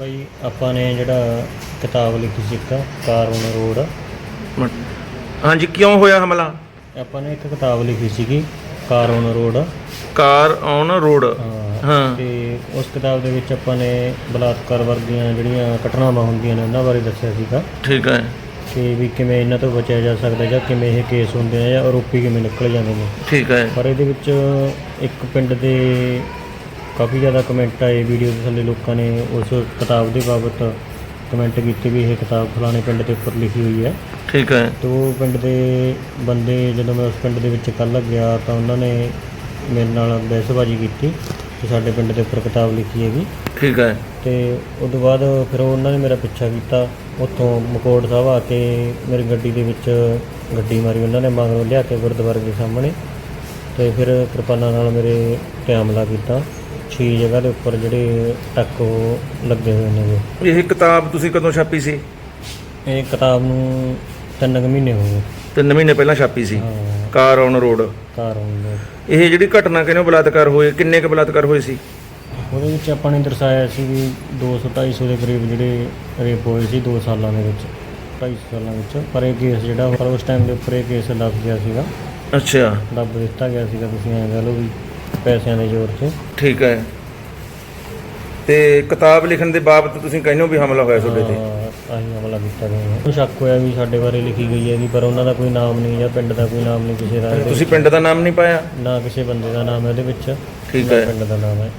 ਬਈ ਆਪਾਂ ਨੇ ਜਿਹੜਾ ਕਿਤਾਬ ਲਿਖੀ ਸੀ ਇੱਕ ਕਾਰ ਔਨ ਰੋਡ ਹਾਂਜੀ ਕਿਉਂ ਹੋਇਆ ਹਮਲਾ? ਆਪਾਂ ਨੇ ਇੱਕ ਕਿਤਾਬ ਲਿਖੀ ਸੀਗੀ car on road. Car on road ਹਾਂ। ਤੇ ਉਸ ਕਿਤਾਬ ਦੇ ਵਿੱਚ ਆਪਾਂ ਨੇ ਬਲਾਤਕਾਰ ਵਰਗੀਆਂ ਜਿਹੜੀਆਂ ਘਟਨਾਵਾਂ ਹੁੰਦੀਆਂ ਨੇ ਉਹਨਾਂ ਬਾਰੇ ਦੱਸਿਆ ਸੀਗਾ। ਠੀਕ ਹੈ। ਕਿ ਵੀ ਕਿਵੇਂ ਇਹਨਾਂ ਤੋਂ ਬਚਿਆ ਜਾ ਸਕਦਾ ਜਾਂ ਕਿਵੇਂ ਇਹ ਕੇਸ ਹੁੰਦੇ ਆ ਜਾਂ ਆਰੋਪੀ ਕਿਵੇਂ ਨਿਕਲ ਜਾਂਦੇ ਨੇ। ਠੀਕ ਹੈ। ਪਰ ਇਹਦੇ ਵਿੱਚ ਇੱਕ ਪਿੰਡ ਦੇ ਕਾਫੀ ਜ਼ਿਆਦਾ ਕਮੈਂਟ ਆਏ ਵੀਡੀਓ ਦੇ ਥੱਲੇ ਲੋਕਾਂ ਨੇ ਉਸ ਕਿਤਾਬ ਦੇ ਬਾਬਤ ਕਮੈਂਟ ਕੀਤੇ ਵੀ ਇਹ ਕਿਤਾਬ ਫਲਾਣੇ ਪਿੰਡ ਦੇ ਉੱਪਰ ਲਿਖੀ ਹੋਈ ਹੈ। ਠੀਕ ਹੈ। ਤੇ ਉਹ ਪਿੰਡ ਦੇ ਬੰਦੇ ਜਦੋਂ ਮੈਂ ਉਸ ਪਿੰਡ ਦੇ ਵਿੱਚ ਕੱਲ੍ਹ ਗਿਆ ਤਾਂ ਉਹਨਾਂ ਨੇ ਮੇਰੇ ਨਾਲ ਬਹਿਸਬਾਜ਼ੀ ਕੀਤੀ ਕਿ ਸਾਡੇ ਪਿੰਡ ਦੇ ਉੱਪਰ ਕਿਤਾਬ ਲਿਖੀ ਹੈਗੀ। ਠੀਕ ਹੈ। ਤੇ ਉਸ ਤੋਂ ਬਾਅਦ ਫਿਰ ਉਹਨਾਂ ਨੇ ਮੇਰਾ ਪਿੱਛਾ ਕੀਤਾ। ਉੱਥੋਂ ਮਕੋੜ ਸਾਹਿਬ ਆ ਕੇ ਮੇਰੀ ਗੱਡੀ ਦੇ ਵਿੱਚ ਗੱਡੀ ਮਾਰੀ ਉਹਨਾਂ ਨੇ ਮਗਰੋਂ ਲਿਆ ਕੇ ਗੁਰਦੁਆਰੇ ਦੇ ਸਾਹਮਣੇ। ਤੇ ਫਿਰ ਕਿਰਪਾਨਾਂ ਨਾਲ ਮੇਰੇ ਤੇ ਹਮਲਾ ਕੀਤਾ। ਛੇ ਜਗ੍ਹਾ ਦੇ ਉੱਪਰ ਜਿਹੜੇ ਟੱਕ ਉਹ ਲੱਗੇ ਹੋਏ ਨੇ ਇਹ ਕਿਤਾਬ ਤੁਸੀਂ ਕਦੋਂ ਛਾਪੀ ਸੀ? ਇਹ ਕਿਤਾਬ ਨੂੰ ਤਿੰਨ ਕੁ ਮਹੀਨੇ ਹੋ ਗਏ। ਤਿੰਨ ਮਹੀਨੇ ਪਹਿਲਾਂ ਛਾਪੀ ਸੀ। ਹਾਂ। ਕਾਰ ਔਨ ਰੋਡ ਕਾਰ ਹੁੰਦੇ ਇਹ ਜਿਹੜੀ ਘਟਨਾ ਕਹਿੰਦੇ ਬਲਾਤਕਾਰ ਹੋਏ ਕਿੰਨੇ ਕੁ ਬਲਾਤਕਾਰ ਹੋਏ ਸੀ? ਉਹਦੇ ਵਿੱਚ ਆਪਾਂ ਨੇ ਦਰਸਾਇਆ ਸੀ ਵੀ 200 250 ਦੇ ਕਰੀਬ ਜਿਹੜੇ ਰੇਪ ਹੋਏ ਸੀ 2 ਸਾਲਾਂ ਦੇ ਵਿੱਚ 250 ਸਾਲਾਂ ਵਿੱਚ। ਪਰ ਇਹ ਕੇਸ ਜਿਹੜਾ ਪਰ ਉਸ ਟਾਈਮ ਦੇ ਉੱਪਰ ਇਹ ਕੇਸ ਲੱਗ ਗਿਆ ਸੀਗਾ। ਅੱਛਾ। ਦੱਬ ਦਿੱਤਾ ਗਿਆ ਸੀਗਾ ਤੁਸੀਂ ਐਂ ਕਹਿ ਲਓ ਵੀ ਪੈਸਿਆਂ ਦੇ ਜ਼ੋਰ ਤੇ ਠੀਕ ਹੈ। ਤੇ ਕਿਤਾਬ ਲਿਖਣ ਦੇ ਬਾਬਤ ਤੁਸੀਂ ਕਹਿੰਦੇ ਹੋ ਵੀ ਹਮਲਾ ਹੋਇਆ ਤੁਹਾਡੇ ਤੇ? ਹਾਂ, ਆਹੀ ਹਮਲਾ ਕੀਤਾ ਗਿਆ ਹੈ ਸ਼ੱਕ ਹੋਇਆ ਵੀ ਸਾਡੇ ਬਾਰੇ ਲਿਖੀ ਗਈ ਹੈਗੀ ਪਰ ਉਹਨਾਂ ਦਾ ਕੋਈ ਨਾਮ ਨਹੀਂ ਜਾਂ ਪਿੰਡ ਦਾ ਕੋਈ ਨਾਮ ਨਹੀਂ ਕਿਸੇ ਦਾ। ਇਹਦੇ ਤੁਸੀਂ ਪਿੰਡ ਦਾ ਨਾਮ ਨਹੀਂ ਪਾਇਆ। ਨਾ ਕਿਸੇ ਬੰਦੇ ਦਾ ਨਾਮ ਹੈ ਉਹਦੇ ਵਿੱਚ। ਠੀਕ ਨਾ ਹੈ। ਪਿੰਡ ਦਾ ਨਾਮ ਹੈ।